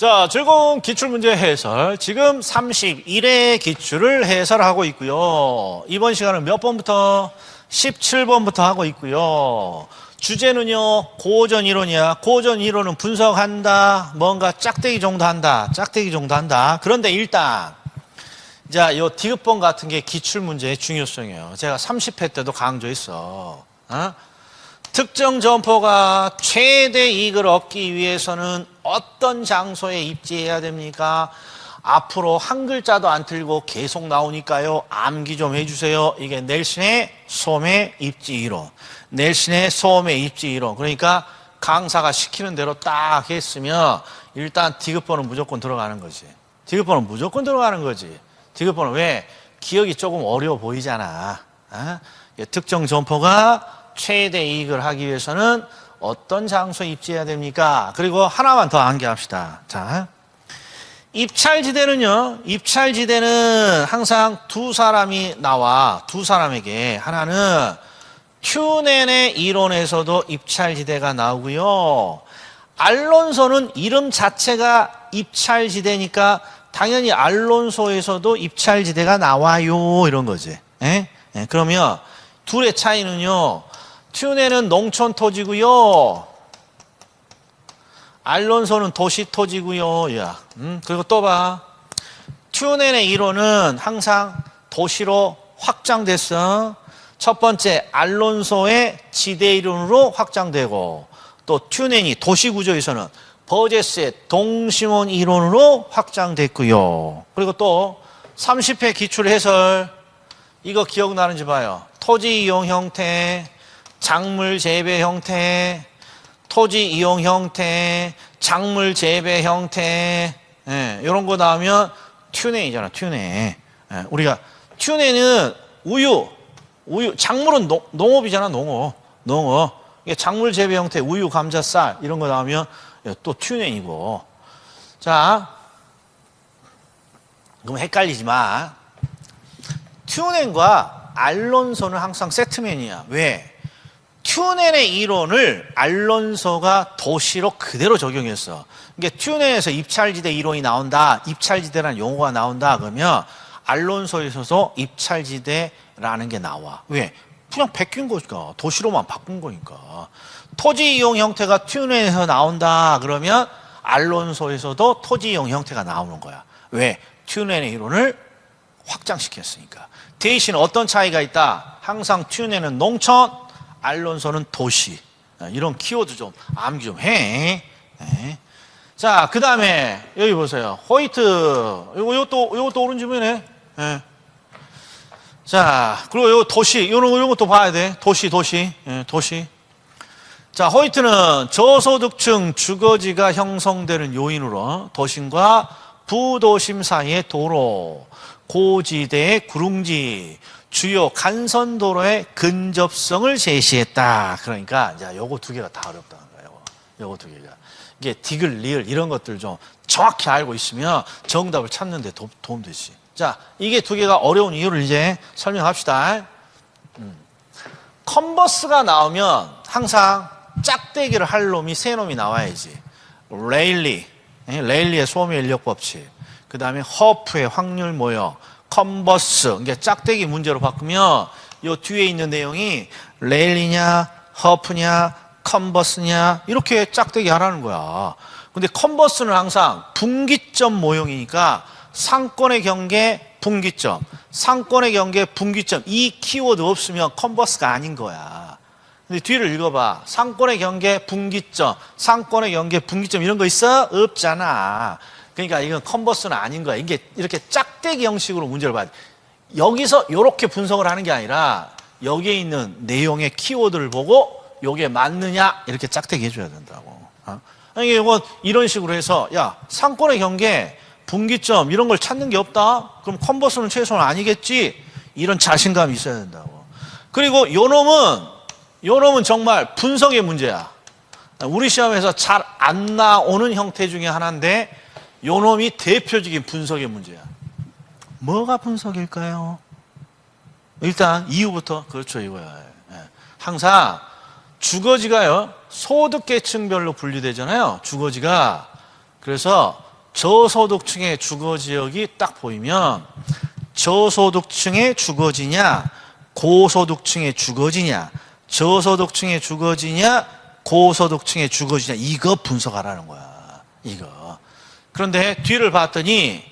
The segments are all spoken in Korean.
자, 즐거운 기출문제 해설. 지금 31회 기출을 해설하고 있고요. 이번 시간은 몇 번부터? 17번부터 하고 있고요. 주제는요, 고전 이론이야. 고전 이론은 분석한다. 뭔가 짝대기 정도 한다. 짝대기 정도 한다. 그런데 일단, 자, 요 디귿번 같은 게 기출문제의 중요성이에요. 제가 30회 때도 강조했어. 어? 특정 점포가 최대 이익을 얻기 위해서는 어떤 장소에 입지해야 됩니까? 앞으로 한 글자도 안 틀고 계속 나오니까요. 암기 좀 해주세요. 이게 넬슨의 소음의 입지 이론. 넬슨의 소음의 입지 이론. 그러니까 강사가 시키는 대로 딱 했으면 일단 디귿번은 무조건 들어가는 거지. 디귿번은 무조건 들어가는 거지. 디귿번은 왜? 기억이 조금 어려워 보이잖아. 어? 특정 점포가 최대 이익을 하기 위해서는 어떤 장소에 입지해야 됩니까? 그리고 하나만 더 암기합시다. 자, 입찰지대는요, 입찰지대는 항상 두 사람이 나와, 두 사람에게. 하나는 튜넨의 이론에서도 입찰지대가 나오고요. 알론소는 이름 자체가 입찰지대니까 당연히 알론소에서도 입찰지대가 나와요. 이런 거지. 예? 예, 그러면 둘의 차이는요, 튜넨은 농촌 토지고요. 알론소는 도시 토지고요. 야, 음, 그리고 또 봐. 튜넨의 이론은 항상 도시로 확장됐어. 첫 번째 알론소의 지대 이론으로 확장되고 또 튜넨이 도시 구조에서는 버제스의 동심원 이론으로 확장됐고요. 그리고 또 30회 기출 해설 이거 기억나는지 봐요. 토지 이용 형태, 작물 재배 형태, 토지 이용 형태, 작물 재배 형태, 예, 이런 거 나오면 튜네이잖아, 튜네. 예, 우리가 튜네는 우유, 우유, 작물은 농, 농업이잖아, 농업, 농업. 이게 작물 재배 형태, 우유, 감자, 쌀 이런 거 나오면 예, 또 튜네이고. 자, 그럼 헷갈리지 마. 튜넨과 알론소는 항상 세트맨이야. 왜? 튜넨의 이론을 알론소가 도시로 그대로 적용했어. 그러니까 튜넨에서 입찰지대 이론이 나온다. 입찰지대라는 용어가 나온다. 그러면 알론소에서도 입찰지대라는 게 나와. 왜? 그냥 바뀐 거니까. 도시로만 바꾼 거니까. 토지 이용 형태가 튜넨에서 나온다. 그러면 알론소에서도 토지 이용 형태가 나오는 거야. 왜? 튜넨의 이론을 확장시켰으니까. 대신 어떤 차이가 있다? 항상 튜넨은 농촌, 알론소는 도시. 아, 이런 키워드 좀 암기 좀 해. 네. 자, 그 다음에 여기 보세요. 호이트. 요거, 요것도, 요것도 오른쪽이네. 네. 자, 그리고 요 도시. 요런, 요런 것도 봐야 돼. 도시, 도시. 예, 도시. 자, 호이트는 저소득층 주거지가 형성되는 요인으로 도심과 부도심 사이의 도로, 고지대의 구릉지, 주요 간선도로의 근접성을 제시했다. 그러니까 이제 요거 두 개가 다 어렵다는 거예요. 요거 두 개가. 이게 디글, 리을 이런 것들 좀 정확히 알고 있으면 정답을 찾는 데 도, 도움 되지. 자, 이게 두 개가 어려운 이유를 이제 설명합시다. 음. 컨버스가 나오면 항상 짝대기를 할 놈이 세 놈이 나와야지. 레일리, 예, 레일리의 소멸 인력 법칙. 그 다음에 허프의 확률 모형. 컨버스, 이게 짝대기 문제로 바꾸면 요 뒤에 있는 내용이 레일리냐, 허프냐, 컨버스냐 이렇게 짝대기 하라는 거야. 근데 컨버스는 항상 분기점 모형이니까 상권의 경계 분기점, 상권의 경계 분기점 이 키워드 없으면 컨버스가 아닌 거야. 근데 뒤를 읽어봐. 상권의 경계 분기점, 상권의 경계 분기점 이런 거 있어? 없잖아. 그러니까 이건 컨버스는 아닌 거야. 이게 이렇게 짝대기 형식으로 문제를 봐야 돼. 여기서 이렇게 분석을 하는 게 아니라 여기에 있는 내용의 키워드를 보고 요게 맞느냐 이렇게 짝대기 해줘야 된다고. 어? 아니 이건 이런 식으로 해서 야 상권의 경계 분기점 이런 걸 찾는 게 없다. 그럼 컨버스는 최소한 아니겠지. 이런 자신감이 있어야 된다고. 그리고 요 놈은 요 놈은 정말 분석의 문제야. 우리 시험에서 잘 안 나오는 형태 중에 하나인데 요 놈이 대표적인 분석의 문제야. 뭐가 분석일까요? 일단 이유부터 그렇죠 이거야. 예. 항상 주거지가요 소득계층별로 분류되잖아요. 주거지가 그래서 저소득층의 주거 지역이 딱 보이면 저소득층의 주거지냐 고소득층의 주거지냐 저소득층의 주거지냐 고소득층의 주거지냐 이거 분석하라는 거야 이거 그런데 뒤를 봤더니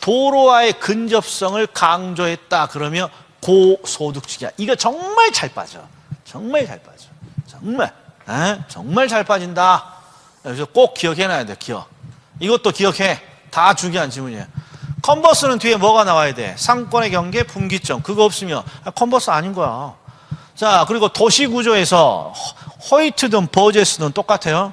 도로와의 근접성을 강조했다 그러면 고소득층이야 이거 정말 잘 빠져 정말 잘 빠져 정말 에? 정말 잘 빠진다 그래서 꼭 기억해놔야 돼 기억 이것도 기억해 다 중요한 질문이에요 컨버스는 뒤에 뭐가 나와야 돼? 상권의 경계, 분기점. 그거 없으면 아, 컨버스 아닌 거야. 자, 그리고 도시 구조에서 허- 허이트든 버제스든 똑같아요.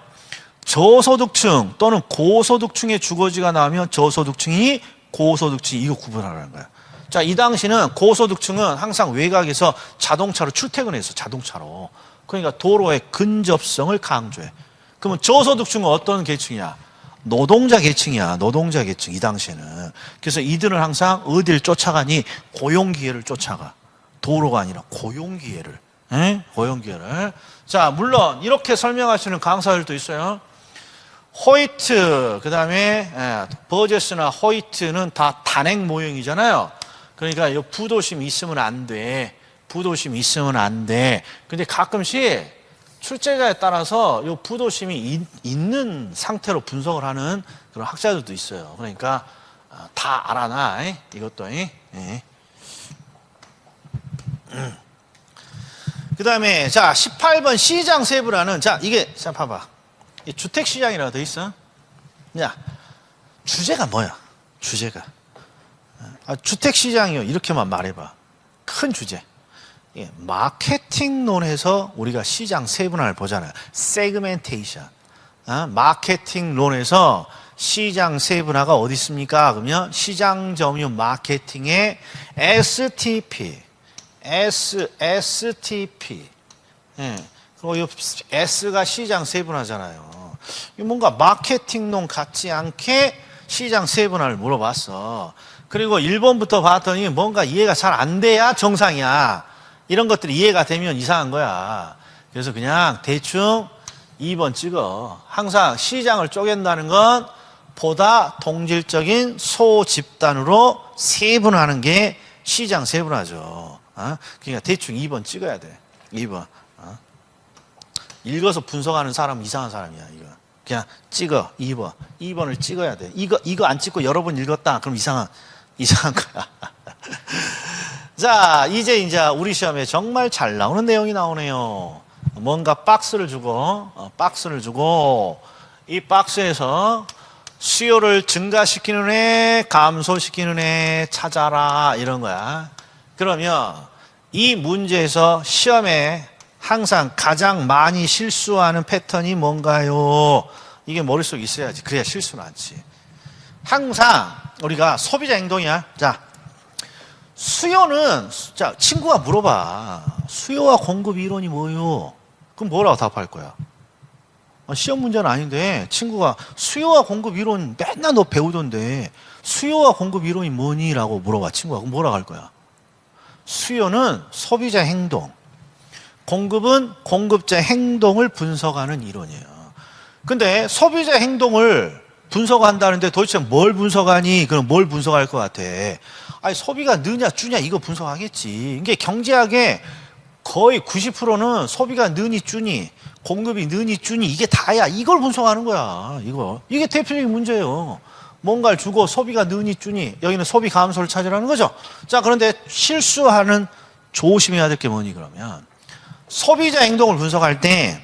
저소득층 또는 고소득층의 주거지가 나오면 저소득층이 고소득층이 이거 구분하라는 거야. 자, 이 당시는 고소득층은 항상 외곽에서 자동차로 출퇴근했어, 자동차로. 그러니까 도로의 근접성을 강조해. 그러면 저소득층은 어떤 계층이야? 노동자 계층이야. 노동자 계층 이 당시에는. 그래서 이들은 항상 어딜 쫓아가니 고용 기회를 쫓아가. 도로가 아니라 고용 기회를. 에? 고용 기회를. 자, 물론 이렇게 설명하시는 강사들도 있어요. 호이트, 그 다음에 버제스나 호이트는 다 단행 모형이잖아요. 그러니까 이 부도심 있으면 안 돼. 부도심 있으면 안 돼. 근데 가끔씩 출제자에 따라서 이 부도심이 있- 있는 상태로 분석을 하는 그런 학자들도 있어요. 그러니까 어, 다 알아놔. 에? 이것도. 에? 예. 그 다음에 자 18번 시장 세부라는 자 이게 자 봐봐 이 주택 시장이라고 돼 있어? 야 주제가 뭐야? 주제가. 아, 주택 시장이요 이렇게만 말해봐. 큰 주제. 예, 마케팅론에서 우리가 시장 세분화를 보잖아요 세그멘테이션 아, 마케팅론에서 시장 세분화가 어디 있습니까? 그러면 시장 점유 마케팅의 STP S, STP. 예. 그리고 이 S가 시장 세분화잖아요. 이 뭔가 마케팅론 같지 않게 시장 세분화를 물어봤어. 그리고 1번부터 봤더니 뭔가 이해가 잘 안 돼야 정상이야. 이런 것들이 이해가 되면 이상한 거야. 그래서 그냥 대충 2번 찍어. 항상 시장을 쪼갠다는 건 보다 동질적인 소집단으로 세분화하는 게 시장 세분화죠. 어? 그러니까 대충 2번 찍어야 돼. 2번. 어? 읽어서 분석하는 사람은 이상한 사람이야, 이거. 그냥 찍어. 2번. 2번을 찍어야 돼. 이거 이거 안 찍고 여러 번 읽었다. 그럼 이상한 이상한 거야. 자, 이제 이제 우리 시험에 정말 잘 나오는 내용이 나오네요. 뭔가 박스를 주고 어, 박스를 주고 이 박스에서 수요를 증가시키는 애, 감소시키는 애 찾아라 이런 거야. 그러면 이 문제에서 시험에 항상 가장 많이 실수하는 패턴이 뭔가요? 이게 머릿속에 있어야지. 그래야 실수는 않지. 항상 우리가 소비자 행동이야. 자, 수요는 자 친구가 물어봐. 수요와 공급 이론이 뭐요? 그럼 뭐라고 답할 거야? 아, 시험 문제는 아닌데 친구가 수요와 공급 이론 맨날 너 배우던데 수요와 공급 이론이 뭐니?라고 물어봐 친구가 그럼 뭐라고 할 거야? 수요는 소비자 행동, 공급은 공급자 행동을 분석하는 이론이에요. 근데 소비자 행동을 분석한다는데 도대체 뭘 분석하니? 그럼 뭘 분석할 것 같아? 아니 소비가 느냐 주냐 이거 분석하겠지. 이게 경제학의 거의 90%는 소비가 느니 주니 공급이 느니 주니 이게 다야. 이걸 분석하는 거야. 이거 이게 대표적인 문제예요. 뭔가를 주고 소비가 느니 주니 여기는 소비 감소를 찾으라는 거죠. 자 그런데 실수하는 조심해야 될 게 뭐니 그러면 소비자 행동을 분석할 때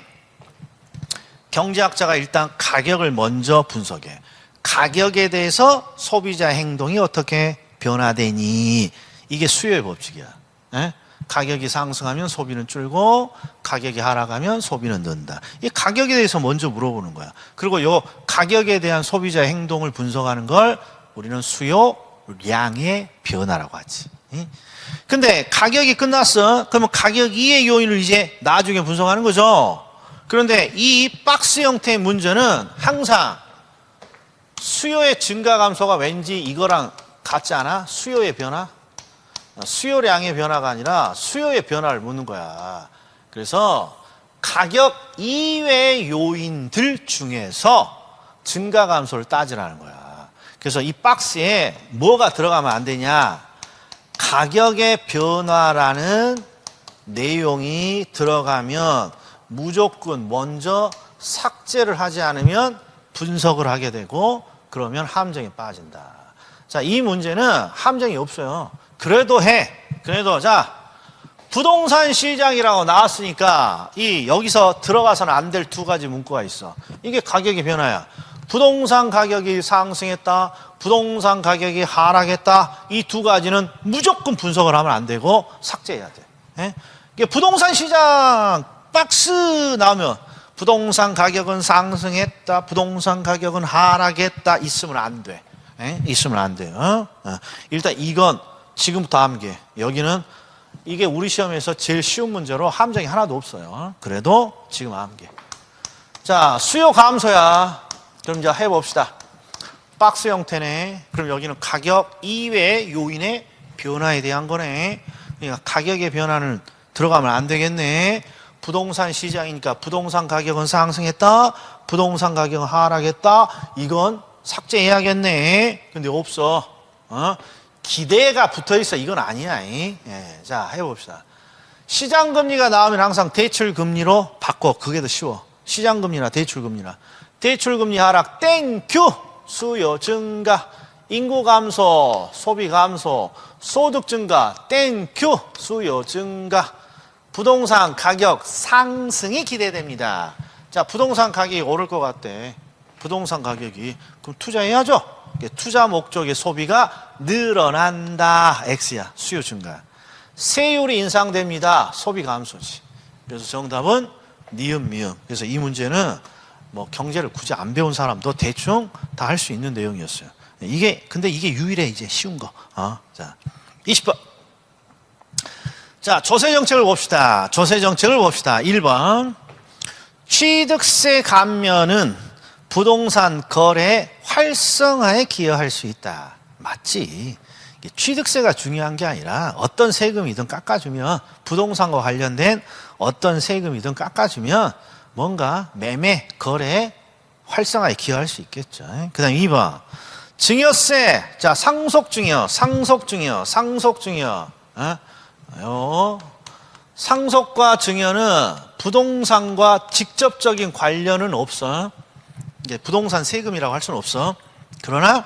경제학자가 일단 가격을 먼저 분석해. 가격에 대해서 소비자 행동이 어떻게 변화되니? 이게 수요의 법칙이야. 예? 가격이 상승하면 소비는 줄고 가격이 하락하면 소비는 는다. 이 가격에 대해서 먼저 물어보는 거야. 그리고 요 가격에 대한 소비자 행동을 분석하는 걸 우리는 수요량의 변화라고 하지. 예? 근데 가격이 끝났어. 그러면 가격 이의 요인을 이제 나중에 분석하는 거죠. 그런데 이 박스 형태의 문제는 항상 수요의 증가 감소가 왠지 이거랑 같지 않아? 수요의 변화? 수요량의 변화가 아니라 수요의 변화를 묻는 거야. 그래서 가격 이외의 요인들 중에서 증가 감소를 따지라는 거야. 그래서 이 박스에 뭐가 들어가면 안 되냐? 가격의 변화라는 내용이 들어가면 무조건 먼저 삭제를 하지 않으면 분석을 하게 되고 그러면 함정에 빠진다. 자, 이 문제는 함정이 없어요. 그래도 해. 그래도 자, 부동산 시장이라고 나왔으니까 이 여기서 들어가서는 안 될 두 가지 문구가 있어. 이게 가격의 변화야. 부동산 가격이 상승했다. 부동산 가격이 하락했다. 이 두 가지는 무조건 분석을 하면 안 되고 삭제해야 돼. 예? 부동산 시장 박스 나오면 부동산 가격은 상승했다. 부동산 가격은 하락했다. 있으면 안 돼. 예? 있으면 안 돼요. 어? 일단 이건 지금부터 암기. 여기는 이게 우리 시험에서 제일 쉬운 문제로 함정이 하나도 없어요. 그래도 지금 암기. 자, 수요 감소야. 그럼 이제 해봅시다. 박스 형태네. 그럼 여기는 가격 이외의 요인의 변화에 대한 거네. 그러니까 가격의 변화는 들어가면 안 되겠네. 부동산 시장이니까 부동산 가격은 상승했다. 부동산 가격은 하락했다. 이건 삭제해야겠네. 근데 없어. 어? 기대가 붙어 있어. 이건 아니야. 이. 예, 자, 해봅시다. 시장 금리가 나오면 항상 대출 금리로 바꿔. 그게 더 쉬워. 시장 금리나 대출 금리나. 대출 금리 하락 땡큐 수요 증가 인구 감소 소비 감소 소득 증가 땡큐 수요 증가 부동산 가격 상승이 기대됩니다. 자, 부동산 가격이 오를 것 같대. 부동산 가격이 그럼 투자해야죠. 투자 목적의 소비가 늘어난다. X야. 수요 증가. 세율이 인상됩니다. 소비 감소지. 그래서 정답은 니은 미음. 그래서 이 문제는 뭐 경제를 굳이 안 배운 사람도 대충 다 할 수 있는 내용이었어요. 이게 근데 이게 유일해 이제 쉬운 거. 어? 자, 20번. 자, 조세 정책을 봅시다. 조세 정책을 봅시다. 1번. 취득세 감면은 부동산 거래 활성화에 기여할 수 있다. 맞지. 취득세가 중요한 게 아니라 어떤 세금이든 깎아주면 부동산과 관련된 어떤 세금이든 깎아주면 뭔가 매매, 거래 활성화에 기여할 수 있겠죠. 그 다음 2번. 증여세. 자, 상속증여, 상속증여, 상속증여. 어? 요 상속과 증여는 부동산과 직접적인 관련은 없어. 이게 부동산 세금이라고 할 수는 없어. 그러나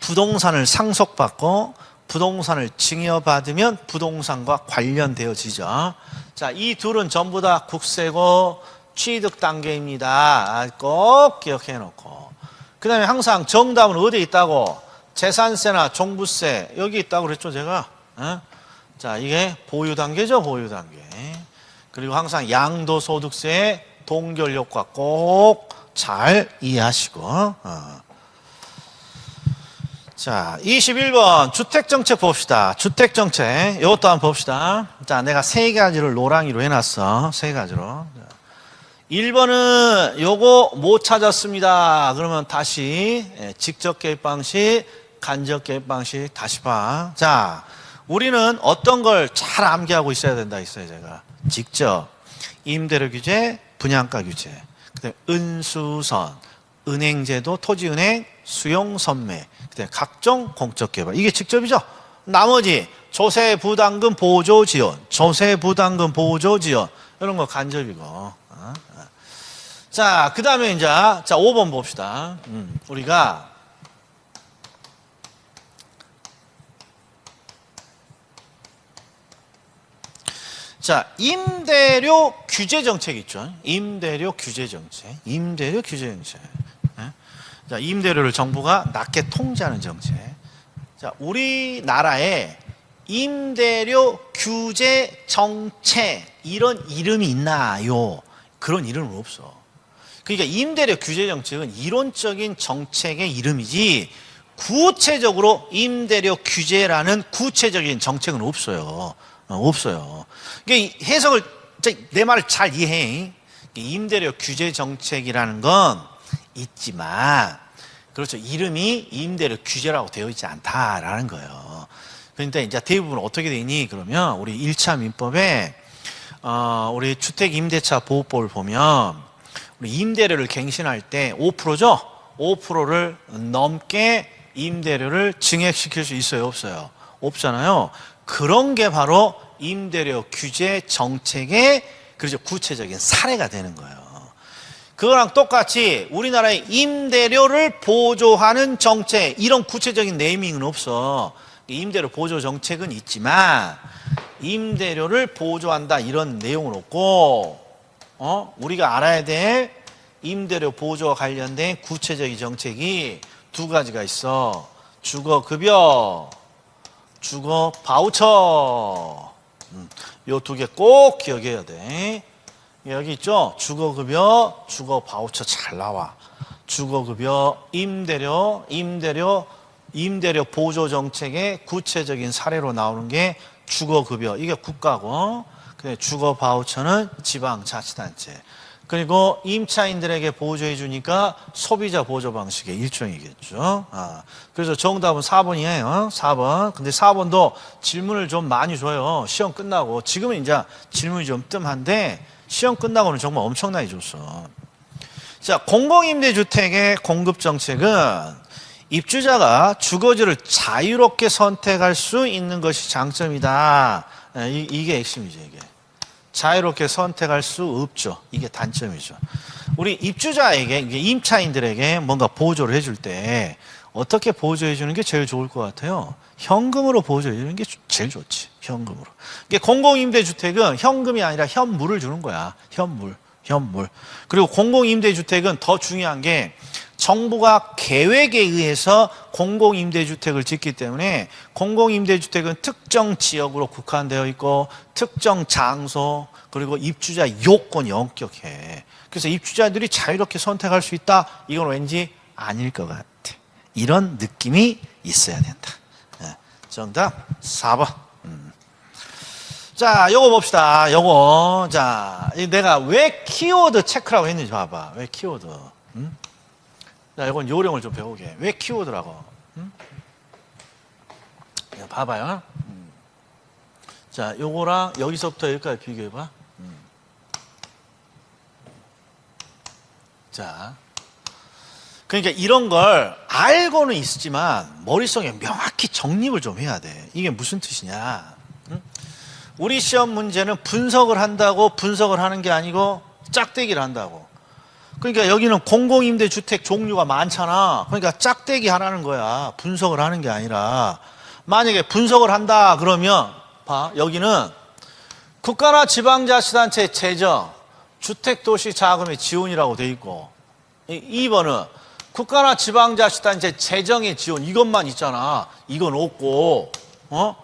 부동산을 상속받고 부동산을 증여받으면 부동산과 관련되어지죠. 자, 이 둘은 전부 다 국세고 취득 단계입니다. 아, 꼭 기억해 놓고. 그 다음에 항상 정답은 어디에 있다고? 재산세나 종부세, 여기 있다고 그랬죠, 제가? 어? 자, 이게 보유 단계죠, 보유 단계. 그리고 항상 양도소득세의 동결 효과 꼭 잘 이해하시고. 어. 자, 21번 주택정책 봅시다. 주택정책. 이것도 한번 봅시다. 자, 내가 세 가지를 노랑이로 해놨어. 세 가지로. 1번은 요거 못 찾았습니다. 그러면 다시 예, 직접 개입 방식, 간접 개입 방식 다시 봐. 자, 우리는 어떤 걸 잘 암기하고 있어야 된다 했어요, 제가. 직접 임대료 규제, 분양가 규제. 그다음에 은수선, 은행제도, 토지은행, 수용 선매, 그다음에 각종 공적 개발. 이게 직접이죠. 나머지 조세 부담금 보조 지원, 조세 부담금 보조 지원 이런 거 간접이고. 어? 어. 자, 그 다음에 이제 자 5번 봅시다. 음, 우리가 자, 임대료 규제 정책 있죠. 임대료 규제 정책. 임대료 규제 정책. 예? 자, 임대료를 정부가 낮게 통제하는 정책. 자, 우리나라에 임대료 규제 정책 이런 이름이 있나요? 그런 이름은 없어. 그러니까 임대료 규제 정책은 이론적인 정책의 이름이지 구체적으로 임대료 규제라는 구체적인 정책은 없어요. 어, 없어요. 이게 해석을 내 말을 잘 이해해. 임대료 규제 정책이라는 건 있지만 그렇죠. 이름이 임대료 규제라고 되어 있지 않다라는 거예요. 그런데 이제 대부분 어떻게 되니? 그러면 우리 1차 민법에 어, 우리 주택 임대차 보호법을 보면 우리 임대료를 갱신할 때 5%죠? 5%를 넘게 임대료를 증액시킬 수 있어요, 없어요? 없잖아요. 그런 게 바로 임대료 규제 정책의 그렇죠 구체적인 사례가 되는 거예요. 그거랑 똑같이 우리나라의 임대료를 보조하는 정책 이런 구체적인 네이밍은 없어. 임대료 보조 정책은 있지만 임대료를 보조한다 이런 내용은 없고 어 우리가 알아야 될 임대료 보조와 관련된 구체적인 정책이 두 가지가 있어. 주거 급여, 주거 바우처. 요두 개 꼭 기억해야 돼. 여기 있죠? 주거급여, 주거바우처 잘 나와. 주거급여, 임대료, 임대료, 임대료 보조 정책의 구체적인 사례로 나오는 게 주거급여. 이게 국가고, 근데 주거바우처는 지방자치단체. 그리고 임차인들에게 보조해 주니까 소비자 보조 방식의 일종이겠죠. 아, 그래서 정답은 4번이에요. 4번. 근데 4번도 질문을 좀 많이 줘요. 시험 끝나고. 지금은 이제 질문이 좀 뜸한데 시험 끝나고는 정말 엄청나게 줬어. 자, 공공임대주택의 공급 정책은 입주자가 주거지를 자유롭게 선택할 수 있는 것이 장점이다. 예, 이, 이게 핵심이죠, 이게. 자유롭게 선택할 수 없죠. 이게 단점이죠. 우리 입주자에게, 임차인들에게 뭔가 보조를 해줄 때 어떻게 보조해 주는 게 제일 좋을 것 같아요? 현금으로 보조해 주는 게 제일 좋지. 현금으로. 이게 공공임대주택은 현금이 아니라 현물을 주는 거야. 현물. 현물. 그리고 공공임대주택은 더 중요한 게 정부가 계획에 의해서 공공임대주택을 짓기 때문에 공공임대주택은 특정 지역으로 국한되어 있고 특정 장소 그리고 입주자 요건이 엄격해. 그래서 입주자들이 자유롭게 선택할 수 있다. 이건 왠지 아닐 것 같아. 이런 느낌이 있어야 된다. 예, 정답 4번. 음. 자, 요거 봅시다. 요거. 자, 이 내가 왜 키워드 체크라고 했는지 봐봐. 왜 키워드. 음? 자, 이건 요령을 좀 배우게. 왜 키워드라고? 음? 자, 봐봐요. 음. 자, 요거랑 여기서부터 여기까지 비교해봐. 음. 자. 그러니까 이런 걸 알고는 있지만 머릿속에 명확히 정립을 좀 해야 돼. 이게 무슨 뜻이냐. 음? 우리 시험 문제는 분석을 한다고 분석을 하는 게 아니고 짝대기를 한다고. 그러니까 여기는 공공임대주택 종류가 많잖아. 그러니까 짝대기 하라는 거야. 분석을 하는 게 아니라. 만약에 분석을 한다 그러면 봐. 여기는 국가나 지방자치단체 재정, 주택도시 자금의 지원이라고 돼 있고 2번은 국가나 지방자치단체 재정의 지원 이것만 있잖아. 이건 없고 어?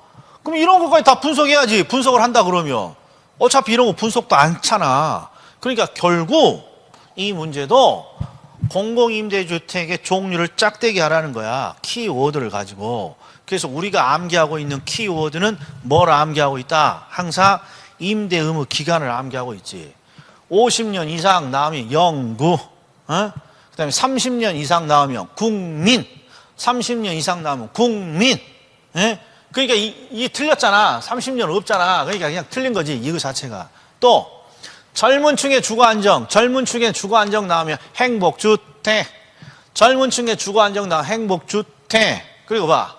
그럼 이런 것까지 다 분석해야지. 분석을 한다 그러면 어차피 이런 거 분석도 않잖아. 그러니까 결국 이 문제도 공공임대주택의 종류를 짝대기 하라는 거야. 키워드를 가지고. 그래서 우리가 암기하고 있는 키워드는 뭘 암기하고 있다? 항상 임대 의무 기간을 암기하고 있지. 50년 이상 나오면 영구, 어? 그 다음에 30년 이상 나오면 국민, 30년 이상 나오면 국민, 예? 그러니까 이, 이게 틀렸잖아. 30년 없잖아. 그러니까 그냥 틀린 거지. 이거 자체가. 또, 젊은 층의 주거 안정, 젊은 층의 주거 안정 나오면 행복 주택. 젊은 층의 주거 안정 나오면 행복 주택. 그리고 봐.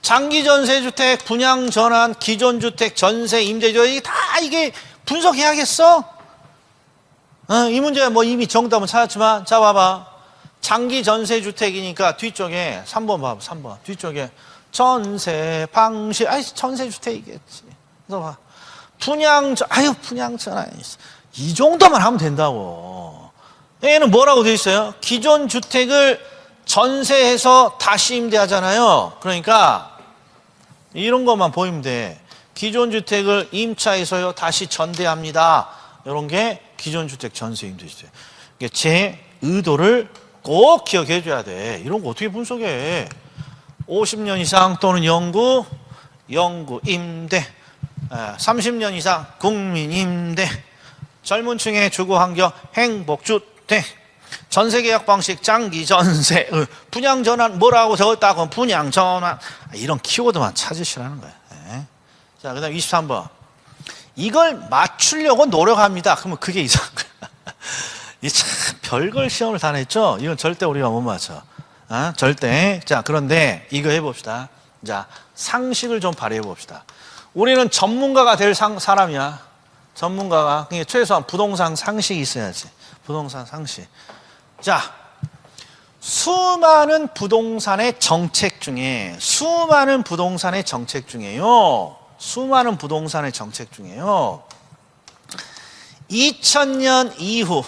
장기 전세 주택, 분양 전환, 기존 주택, 전세, 임대료 이게 다 이게 분석해야겠어? 어, 이 문제 뭐 이미 정답은 찾았지만 자 봐봐. 장기 전세 주택이니까 뒤쪽에 3번 봐봐. 3번. 뒤쪽에 전세 방식 아이 전세 주택이겠지. 그래서 봐. 분양전, 아유, 분양전, 이 정도만 하면 된다고. 얘는 뭐라고 돼 있어요? 기존 주택을 전세해서 다시 임대하잖아요. 그러니까 이런 것만 보이면 돼. 기존 주택을 임차해서요 다시 전대합니다. 이런 게 기존 주택 전세 임대주택. 제 의도를 꼭 기억해 줘야 돼. 이런 거 어떻게 분석해? 50년 이상 또는 영구, 영구 임대. 30년 이상 국민임대, 젊은 층의 주거 환경 행복주택, 전세 계약 방식 장기 전세, 어, 분양 전환 뭐라고 적었다고 분양 전환 이런 키워드만 찾으시라는 거예요. 예. 자, 그다음 23번. 이걸 맞추려고 노력합니다. 그러면 그게 거야. 이참 별걸 시험을 다 냈죠? 이건 절대 우리가 못 맞춰. 아, 절대. 자, 그런데 이거 해봅시다. 자, 상식을 좀 발휘해 봅시다. 우리는 전문가가 될 상, 사람이야. 전문가가. 그게 최소한 부동산 상식이 있어야지. 부동산 상식. 자, 수많은 부동산의 정책 중에, 수많은 부동산의 정책 중에요. 수많은 부동산의 정책 중에요. 2000년 이후,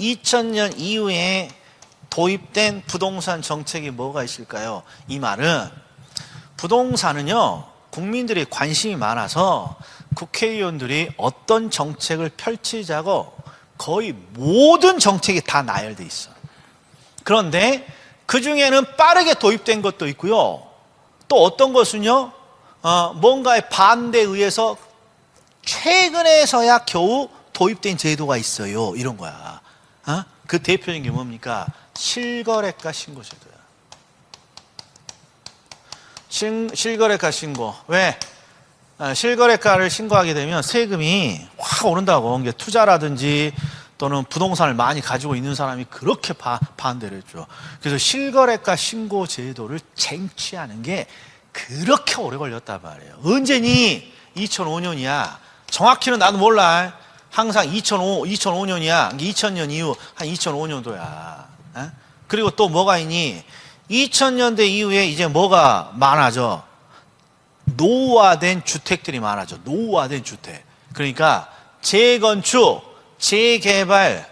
2000년 이후에 도입된 부동산 정책이 뭐가 있을까요? 이 말은 부동산은요, 국민들이 관심이 많아서 국회의원들이 어떤 정책을 펼치자고 거의 모든 정책이 다 나열돼 있어. 그런데 그 중에는 빠르게 도입된 것도 있고요. 또 어떤 것은요, 어, 뭔가에 반대에 의해서 최근에서야 겨우 도입된 제도가 있어요. 이런 거야. 어? 그 대표적인 게 뭡니까? 실거래가 신고제도야. 실, 실거래가 신고. 왜? 아, 실거래가를 신고하게 되면 세금이 확 오른다고. 이게 투자라든지 또는 부동산을 많이 가지고 있는 사람이 그렇게 바, 반대를 했죠. 그래서 실거래가 신고 제도를 쟁취하는 게 그렇게 오래 걸렸단 말이에요. 언제니? 2005년이야. 정확히는 나도 몰라. 항상 2005, 2005년이야. 2000년 이후 한 2005년도야. 그리고 또 뭐가 있니? 2000년대 이후에 이제 뭐가 많아져? 노후화된 주택들이 많아져. 노후화된 주택. 그러니까 재건축, 재개발,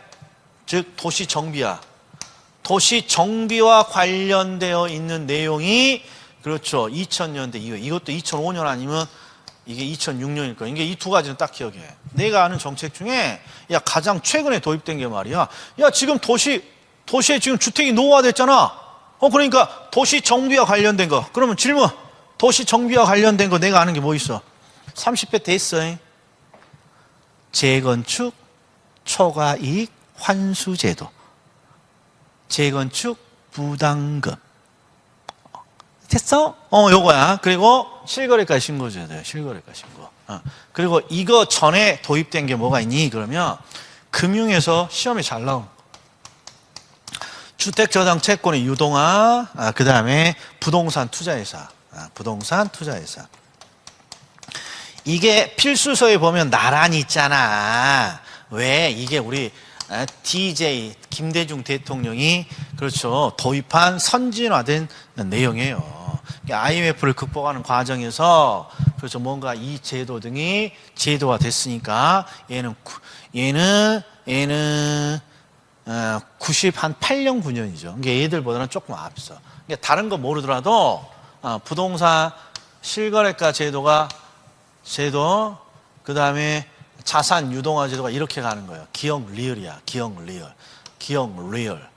즉 도시 정비화. 도시 정비와 관련되어 있는 내용이 그렇죠. 2000년대 이후에 이것도 2005년 아니면 이게 2006년일 거야. 이게 이 두 가지는 딱 기억해. 내가 아는 정책 중에 야 가장 최근에 도입된 게 말이야. 야 지금 도시 도시에 지금 주택이 노후화됐잖아. 어 그러니까 도시 정비와 관련된 거. 그러면 질문. 도시 정비와 관련된 거 내가 아는 게 뭐 있어? 30배 됐어. 재건축 초과 이익 환수 제도. 재건축 부담금. 됐어? 어, 요거야. 그리고 실거래가 신고제도야. 실거래가 신고. 어. 그리고 이거 전에 도입된 게 뭐가 있니? 그러면 금융에서 시험에 잘 나온 주택 저당 채권의 유동화, 아, 그 다음에 부동산 투자회사, 아, 부동산 투자회사. 이게 필수서에 보면 나란히 있잖아. 왜? 이게 우리 아, DJ 김대중 대통령이 그렇죠 도입한 선진화된 내용이에요. IMF를 극복하는 과정에서 그렇죠 뭔가 이 제도 등이 제도화 됐으니까 얘는 구- 얘는 얘는 어, 90 한 8년 9년이죠. 그러니까 얘들보다는 조금 앞서. 그러니까 다른 거 모르더라도 어, 부동산 실거래가 제도가 제도 그 다음에 자산 유동화 제도가 이렇게 가는 거예요. 기억 리얼이야. 기억 리얼. 기억 리얼.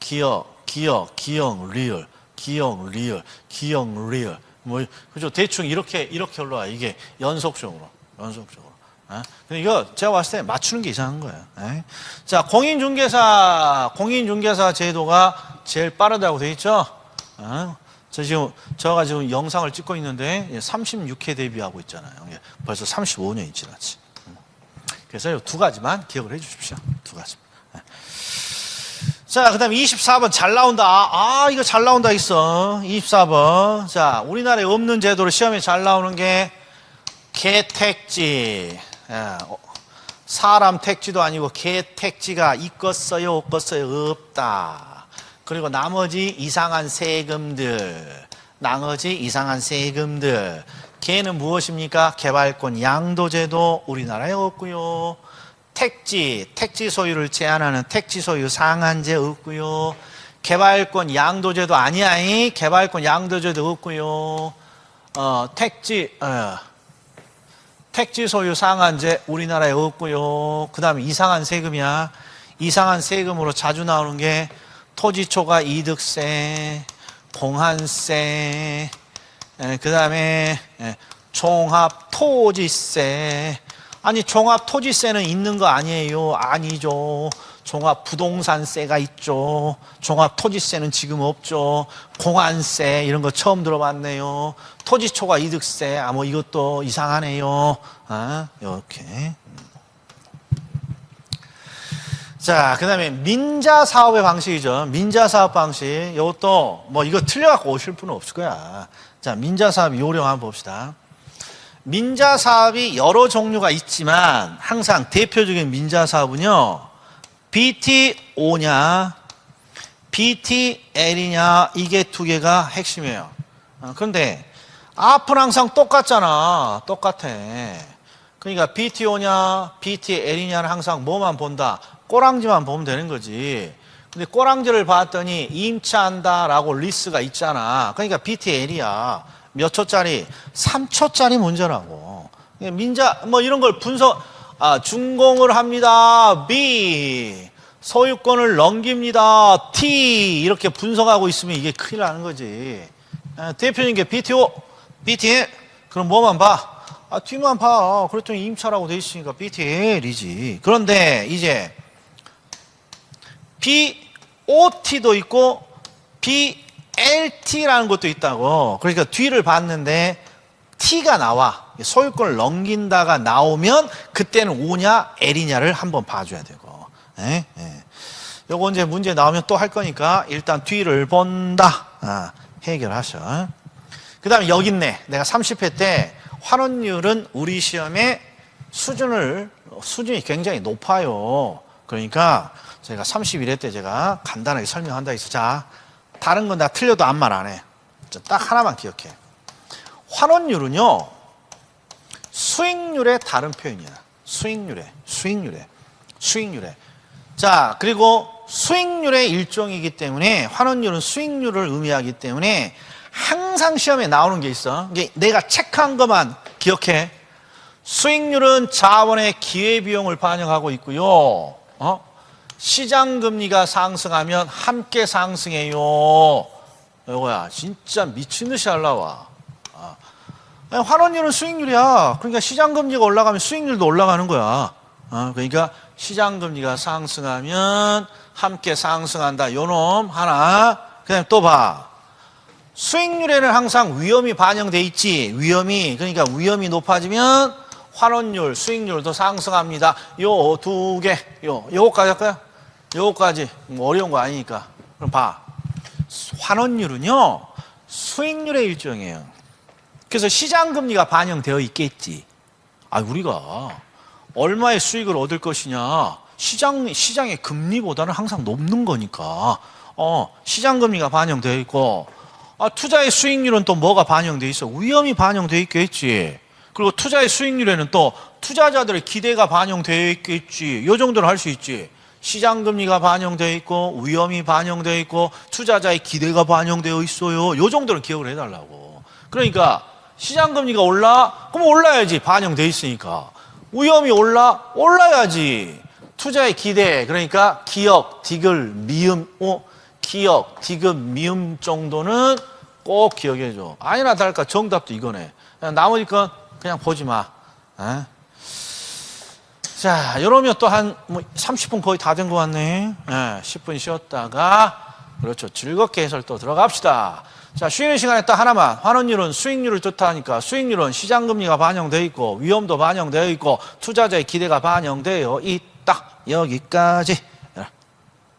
기억 기억 기억 리얼. 기억 리얼. 기억 리얼. 뭐 그죠? 대충 이렇게 이렇게 올라와. 이게 연속적으로. 연속적으로. 어? 이거 제가 봤을 때 맞추는 게 이상한 거예요. 에? 자, 공인중개사, 공인중개사 제도가 제일 빠르다고 돼 있죠? 어? 저 지금, 저가 지금 영상을 찍고 있는데 36회 대비하고 있잖아요. 이게 벌써 35년이 지났지. 음. 그래서 이두 가지만 기억을 해 주십시오. 두 가지. 자, 그 다음에 24번 잘 나온다. 아, 아, 이거 잘 나온다 있어. 24번. 자, 우리나라에 없는 제도로 시험에 잘 나오는 게 개택지. 예, 어, 사람 택지도 아니고 개 택지가 있겠어요, 없겠어요, 없다. 그리고 나머지 이상한 세금들, 나머지 이상한 세금들. 개는 무엇입니까? 개발권 양도제도 우리나라에 없고요. 택지, 택지 소유를 제한하는 택지 소유 상한제 없고요. 개발권 양도제도 아니야. 이 개발권 양도제도 없고요. 어, 택지, 어, 택지 소유 상한제 우리나라에 없고요. 그 다음에 이상한 세금이야. 이상한 세금으로 자주 나오는 게 토지 초과 이득세, 공한세, 그 다음에 종합 토지세. 아니 종합 토지세는 있는 거 아니에요? 아니죠. 종합 부동산세가 있죠. 종합 토지세는 지금 없죠. 공안세 이런 거 처음 들어봤네요. 토지 초과 이득세 아뭐 이것도 이상하네요. 아 이렇게. 자, 그 다음에 민자 사업의 방식이죠. 민자 사업 방식. 이것도 뭐 이거 틀려갖고 오실 분은 없을 거야. 자, 민자 사업 요령 한번 봅시다. 민자 사업이 여러 종류가 있지만 항상 대표적인 민자 사업은요. BT5냐, BTL이냐, 이게 두 개가 핵심이에요. 어, 그런데 앞은 항상 똑같잖아. 똑같아. 그러니까 BTO냐, BTL이냐는 항상 뭐만 본다? 꼬랑지만 보면 되는 거지. 근데 꼬랑지를 봤더니 임차한다라고 리스가 있잖아. 그러니까 BTL이야. 몇 초짜리? 3초짜리 문제라고. 민자 뭐 이런 걸 분석 아, 준공을 합니다. B 소유권을 넘깁니다. T 이렇게 분석하고 있으면 이게 큰일 나는 거지. 아, 게 BTO, BTL 그럼 뭐만 봐? 아, 뒤만 봐. 그랬더니 임차라고 돼 있으니까 BTL이지. 그런데 이제 BOT도 있고 BLT라는 것도 있다고. 그러니까 뒤를 봤는데 T가 나와. 소유권을 넘긴다가 나오면 그때는 O냐 L이냐를 한번 봐줘야 되고. 예? 예. 요거 이제 문제 나오면 또 할 거니까 일단 뒤를 본다. 아, 해결하셔. 그 다음에 여기 있네. 내가 30회 때 환원율은 우리 시험의 수준을, 수준이 굉장히 높아요. 그러니까 제가 31회 때 제가 간단하게 설명한다 해서 자, 다른 건 다 틀려도 아무 말 안 해. 자, 딱 하나만 기억해. 환원율은요, 수익률의 다른 표현이야. 수익률의, 수익률의, 수익률의. 자, 그리고 수익률의 일종이기 때문에 환원율은 수익률을 의미하기 때문에 항상 시험에 나오는 게 있어. 이게 내가 체크한 것만 기억해. 수익률은 자원의 기회비용을 반영하고 있고요. 어? 시장 금리가 상승하면 함께 상승해요. 이거야. 진짜 미친 듯이 할라와. 아. 아니, 환원율은 수익률이야. 그러니까 시장 금리가 올라가면 수익률도 올라가는 거야. 어, 그러니까 시장 금리가 상승하면 함께 상승한다. 요놈 하나. 그다음 또 봐. 수익률에는 항상 위험이 반영돼 있지. 위험이 그러니까 위험이 높아지면 환원율, 수익률도 상승합니다. 요 두 개, 요 요거까지 할까요? 요거까지 뭐 어려운 거 아니니까. 그럼 봐. 환원율은요 수익률의 일종이에요. 그래서 시장 금리가 반영되어 있겠지. 아 우리가 얼마의 수익을 얻을 것이냐. 시장 시장의 금리보다는 항상 높는 거니까. 어 시장 금리가 반영되어 있고 아, 투자의 수익률은 또 뭐가 반영돼 있어? 위험이 반영돼 있겠지. 그리고 투자의 수익률에는 또 투자자들의 기대가 반영되어 있겠지. 요 정도는 할 수 있지. 시장 금리가 반영되어 있고 위험이 반영되어 있고 투자자의 기대가 반영되어 있어요. 요 정도는 기억을 해달라고. 그러니까 시장 금리가 올라? 그럼 올라야지. 반영돼 있으니까. 위험이 올라? 올라야지. 투자의 기대 그러니까 기억, 디귿, 미음, 어, 기억, 디귿, 미음 정도는 꼭 기억해 줘. 아니나 다를까 정답도 이거네. 나머지 건 그냥 보지 마. 에? 자, 이러면 또 한 뭐 30분 거의 다 된 것 같네. 예, 10분 쉬었다가 그렇죠. 즐겁게 해설 또 들어갑시다. 자, 쉬는 시간에 딱 하나만. 환원율은 수익률을 뜻하니까 수익률은 시장 금리가 반영되어 있고 위험도 반영되어 있고 투자자의 기대가 반영되어 있다. 여기까지.